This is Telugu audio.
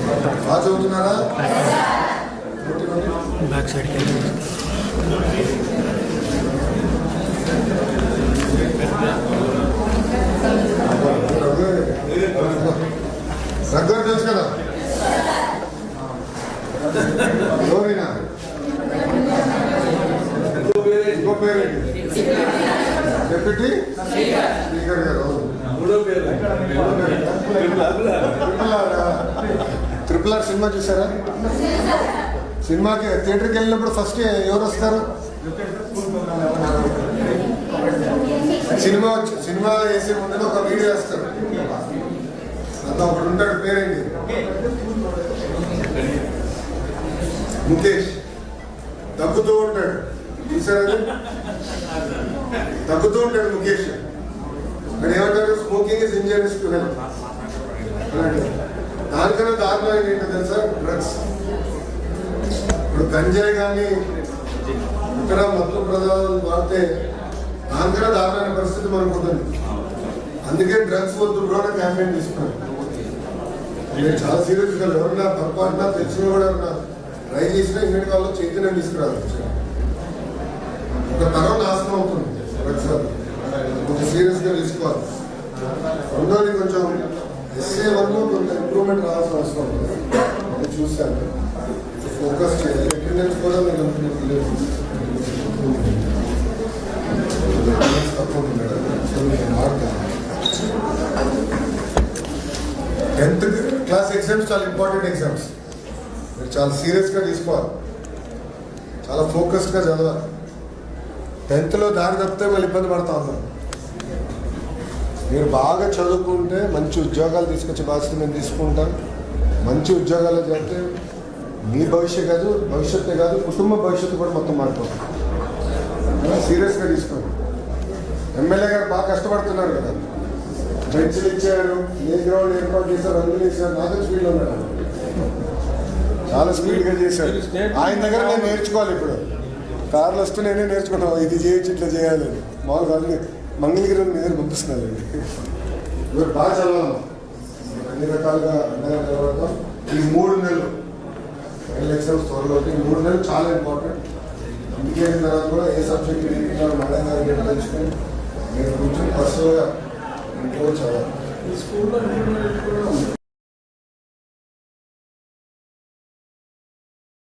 బాగా చదువుతున్నారా? బ్యాక్ సైడ్కి రఘుగారు తెలుసు కదా? ఎవరైనా? ఇంకో పేరేంటి డెప్యూటీ స్పీకర్ గారు. Triple R triple R cinema చూసారా? సినిమాకి థియేటర్కి వెళ్ళినప్పుడు ఫస్ట్ ఎవరు వస్తారు? సినిమా సినిమా వేసే ముందు ఒక వీడియో వేస్తారు. అంత ఒకడు ఉంటాడు పేరేంటి? ముఖేష్. తగ్గుతూ ఉంటాడు. చూసారా తగ్గుతూ ఉంటాడు ముఖేష్. మరి ఏమంటారు? Smoking is injurious to health దానికన్నా దారుణం ఏంటో తెలుసా? డ్రగ్స్. ఇప్పుడు గంజాయి కానీ ఇతర మత్తు ప్రదాలు వాడితే దానికన్నా దారుణమైన పరిస్థితి మనకు ఉంటుంది. అందుకే డ్రగ్స్ వద్దు కూడా క్యాంపెయిన్ తీసుకున్నాను నేను చాలా సీరియస్గా ఎవరన్నా పొరపాటున తెలిసిన కూడా ఉన్నా ట్రై చేసినా ఇన్నిటి వాళ్ళు చైతన్యం తీసుకురావాలి ఒక తరం నాశనం అవుతుంది డ్రగ్స్ కొంచెం సీరియస్గా తీసుకోవాలి. రెండోది కొంచెం ఎస్ఏ వల్ల కొంచెం ఇంప్రూవ్మెంట్ రావాల్సిన అవసరం ఉంది. నేను చూశాను. ఫోకస్ చేయాలి. అటెండెన్స్ కూడా నేను తక్కువ టెన్త్ క్లాస్ ఎగ్జామ్స్ చాలా ఇంపార్టెంట్ ఎగ్జామ్స్ మీరు చాలా సీరియస్గా తీసుకోవాలి. చాలా ఫోకస్డ్గా చదవాలి. టెన్త్లో దారి తప్పితే వాళ్ళు ఇబ్బంది పడతా ఉన్నారు. మీరు బాగా చదువుకుంటే మంచి ఉద్యోగాలు తీసుకొచ్చే బాధ్యత మేము తీసుకుంటాం మంచి ఉద్యోగాలు చేస్తే మీ భవిష్యత్ కాదు భవిష్యత్తే కాదు కుటుంబ భవిష్యత్తు కూడా మొత్తం మారిపోతుంది. సీరియస్గా తీసుకోండి. ఎమ్మెల్యే గారు బాగా కష్టపడుతున్నారు కదా. బెంచ్లు ఇచ్చారు ఏ గ్రౌండ్ ఏర్పాటు చేశారు రంగులు వేసారు నాతో స్పీడ్లో ఉన్నాడు. చాలా స్పీడ్గా చేశాడు. ఆయన దగ్గర నేను నేర్చుకోవాలి ఇప్పుడు. కార్లు వస్తూ నేనే నేర్చుకున్నాను ఇది చేయొచ్చు ఇట్లా చేయాలని. మామూలుగా అన్ని మంగళగిరి మీ దగ్గర పంపిస్తున్నాను ఇವರು బాగా చదవాలి. అన్ని రకాలుగా అండగా చదవడం ఈ మూడు నెలలు ఫైనల్ ఎగ్జామ్స్ త్వరలో మూడు నెలలు చాలా ఇంపార్టెంట్. ఇంటికి వెళ్ళిన తర్వాత కూడా ఏ సబ్జెక్ట్ మేడం గారికి తెలుసుకొని మీరు కూర్చొని పర్సనల్గా ఇంట్లో చదవాలి.